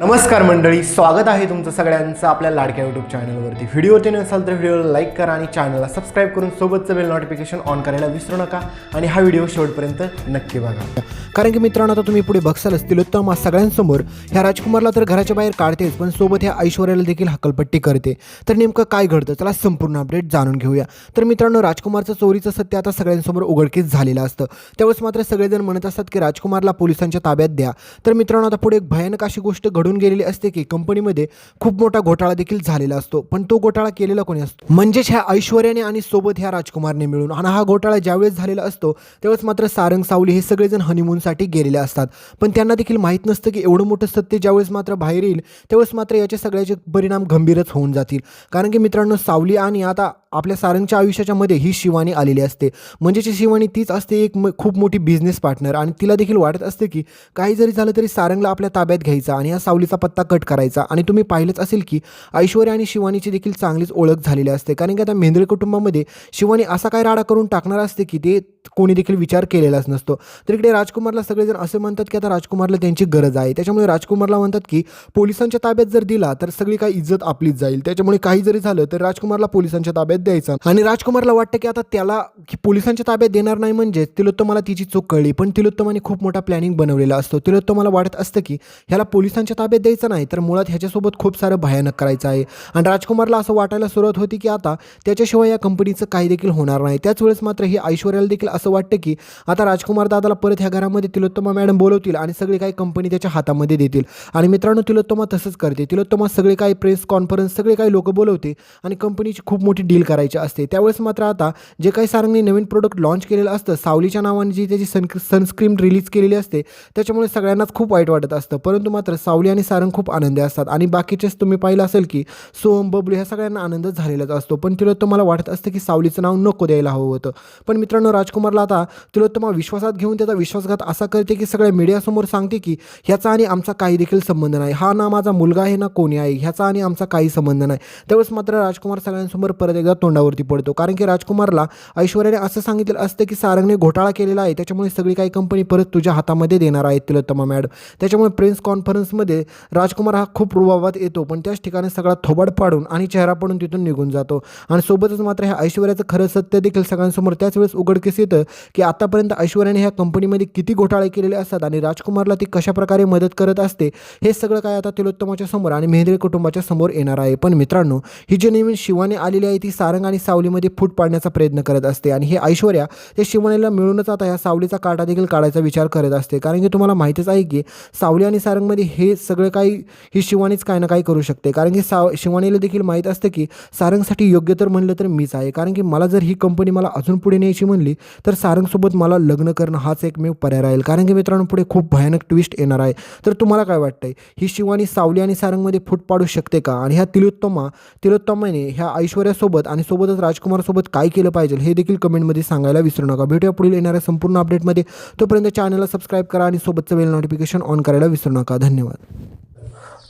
नमस्कार मंडळी स्वागत आहे तुमचं सगळ्यांचं आपल्या लाडक्या यूट्यूब चॅनलवरती व्हिडिओ ते नसाल तर व्हिडिओला लाईक करा आणि चॅनलला सबस्क्राईब करून सोबतचं बेल नोटिफिकेशन ऑन करायला विसरू नका आणि हा व्हिडिओ शेवटपर्यंत नक्की बघा. कारण की मित्रांनो आता तुम्ही पुढे बघसालच तिलोत्तम आज सगळ्यांसमोर ह्या राजकुमारला तर घराच्या बाहेर काढतेच पण सोबत ह्या ऐश्वर्याला देखील हकलपट्टी करते. तर नेमकं काय घडतं? चला संपूर्ण अपडेट जाणून घेऊया. तर मित्रांनो राजकुमारचं चोरीचं सत्य आता सगळ्यांसमोर उघडकीस झालेलं असतं. त्यावेळेस मात्र सगळेजण म्हणत असतात की राजकुमारला पोलिसांच्या ताब्यात द्या. तर मित्रांनो आता पुढे एक भयानक अशी गोष्ट घडून गेलेली असते की कंपनीमध्ये खूप मोठा घोटाळा देखील झालेला असतो. पण तो घोटाळा केलेला कोणी असतो? म्हणजेच ह्या ऐश्वर्याने आणि सोबत ह्या राजकुमारने मिळून. आणि हा घोटाळा ज्यावेळेस झालेला असतो त्यावेळेस मात्र सारंग सावली हे सगळेजण हनीमूनसाठी गेलेले असतात. पण त्यांना देखील माहीत नसतं की एवढं मोठं सत्य ज्यावेळेस मात्र बाहेर येईल त्यावेळेस मात्र याचे सगळ्याचे परिणाम गंभीरच होऊन जातील. कारण की मित्रांनो सावली आणि आता आपल्या सारंगच्या आयुष्याच्या मध्ये ही शिवानी आलेली असते. म्हणजे शिवानी तीच असते एक म- खूप मोठी बिझनेस पार्टनर आणि तिला देखील वाटत असते की काही जरी झालं तरी सारंगला आपल्या ताब्यात घ्यायचा आणि या सावलीचा पत्ता कट करायचा. आणि तुम्ही पाहिलंच असेल की ऐश्वर्या आणि शिवानीची देखील चांगलीच ओळख झालेली असते. कारण की आता मेंद्रे कुटुंबामध्ये शिवानी असा काय राडा करून टाकणार असते की ते कोणी देखील विचार केलेलाच नसतो. तर इकडे राजकुमारला सगळेजण असे म्हणतात की आता राजकुमारला त्यांची गरज आहे. त्याच्यामुळे राजकुमारला म्हणतात की पोलिसांच्या ताब्यात जर दिला तर सगळी काही इज्जत आपलीच जाईल. त्याच्यामुळे काही जरी झालं तर राजकुमारला पोलिसांच्या ताब्यात द्यायचा. आणि राजकुमारला वाटतं की आता त्याला पोलिसांच्या ताब्यात देणार नाही म्हणजे तिलोत्तमाला तिची चूक कळली. पण तिलोत्तमाने खूप मोठा प्लॅनिंग बनवलेला असतो. तिलोत्तमाला वाटत असतं की ह्याला पोलिसांच्या ताब्यात द्यायचं नाही तर मुळात ह्याच्यासोबत खूप सारं भयानक करायचं आहे. आणि राजकुमारला असं वाटायला सुरुवात होती की आता त्याच्याशिवाय या कंपनीचं काही देखील होणार नाही. त्याच वेळेस मात्र ही ऐश्वर्याला देखील असं वाटतं की आता राजकुमार दादाला परत ह्या घरामध्ये तिलोत्तमा मॅडम बोलवतील आणि सगळी काही कंपनी त्याच्या हातामध्ये देतील. आणि मित्रांनो तिलोत्तमा तसंच करते. तिलोत्तमा सगळे काही प्रेस कॉन्फरन्स सगळे काही लोक बोलवते आणि कंपनीची खूप मोठी डील करायची असते. त्यावेळेस मात्र आता जे काही सारंगने नवीन प्रोडक्ट लॉन्च केलेलं असतं सावलीच्या नावाने जी त्याची सन सनस्क्रीम रिलीज केलेली असते त्याच्यामुळे सगळ्यांनाच खूप वाईट वाटत असतं. परंतु मात्र सावली आणि सारंग खूप आनंदी असतात. आणि बाकीचेच तुम्ही पाहिलं असेल की सोहम बबलू ह्या सगळ्यांना आनंद झालेलाच असतो. पण तिलोत्तमाला वाटत असतं की सावलीचं नाव नको द्यायला हवं होतं. पण मित्रांनो राजकुमारला आता तिलोत्तमा विश्वासात घेऊन त्याचा विश्वासघात असा करते की सगळ्या मीडियासमोर सांगते की ह्याचा आणि आमचा काही देखील संबंध नाही. हा ना माझा मुलगा आहे ना कोणी आहे ह्याचा आणि आमचा काही संबंध नाही. त्यावेळेस मात्र राजकुमार सगळ्यांसमोर परत एकदा तोंडावरती पडतो. कारण की राजकुमारला ऐश्वर्याने असं सांगितलं असतं की सारंगने घोटाळा केलेला आहे. त्याच्यामुळे सगळी काही कंपनी परत तुझ्या हातामध्ये देणार आहे तिलोत्तमा मॅडम. त्याच्यामुळे प्रेस कॉन्फरन्समध्ये राजकुमार हा खूप रुबाबात येतो. पण त्याच ठिकाणी सगळा थोबाड पाडून आणि चेहरा पडून तिथून निघून जातो. आणि सोबतच मात्र ह्या ऐश्वर्याचं खरं सत्य देखील सगळ्यांसमोर त्याच वेळेस उघडकीस येतं की आतापर्यंत ऐश्वर्याने ह्या कंपनीमध्ये किती घोटाळे केलेले असतात आणि राजकुमारला ती कशा प्रकारे मदत करत असते हे सगळं काय आता तिलोत्तमाच्या समोर आणि मेहंद्रे कुटुंबाच्या समोर येणार आहे. पण मित्रांनो ही जी नवीन शिवाने आलेली आहे ती सारंग आणि सावलीमध्ये फूट पाडण्याचा प्रयत्न करत असते. आणि हे ऐश्वर्या ते शिवानीला मिळूनच आता ह्या सावलीचा काटा देखील काढायचा विचार करत असते. कारण की तुम्हाला माहितीच आहे की सावली आणि सारंगमध्ये हे सगळं काही ही शिवानीच काय ना काय करू शकते. कारण की साव शिवानीला देखील माहीत असतं की सारंगसाठी योग्य तर म्हणलं तर मीच आहे. कारण की मला जर ही कंपनी मला अजून पुढे न्यायची म्हणली तर सारंगसोबत मला लग्न करणं हाच एकमेव पर्याय राहील. कारण की मित्रांनो पुढे खूप भयानक ट्विस्ट येणार आहे. तर तुम्हाला काय वाटतंय? ही शिवानी सावली आणि सारंगमध्ये फूट पाडू शकते का? आणि ह्या तिलोत्तमा तिलोत्तमाने ह्या ऐश्वर्यासोबत आणि आणि सोबतच राजकुमारसोबत काय केलं पाहिजे हे देखील कमेंटमध्ये सांगायला विसरू नका. भेटूया पुढील येणाऱ्या संपूर्ण अपडेटमध्ये तोपर्यंत चॅनलला सबस्क्राईब करा आणि सोबतचं वेल नोटिफिकेशन ऑन करायला विसरू नका. धन्यवाद.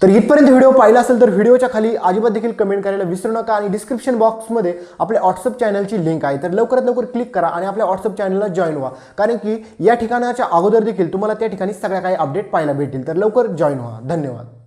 तर इथपर्यंत व्हिडिओ पाहिला असेल तर व्हिडिओच्या खाली अजिबात देखील कमेंट करायला विसरू नका आणि डिस्क्रिप्शन बॉक्समध्ये आपल्या व्हॉट्सअप चॅनलची लिंक आहे. तर लवकरात लवकर क्लिक करा आणि आपल्या व्हॉट्सअप चॅनलला जॉईन व्हा. कारण की या ठिकाणाच्या अगोदर देखील तुम्हाला त्या ठिकाणी सगळ्या काही अपडेट पाहायला भेटतील. तर लवकर जॉईन व्हा. धन्यवाद.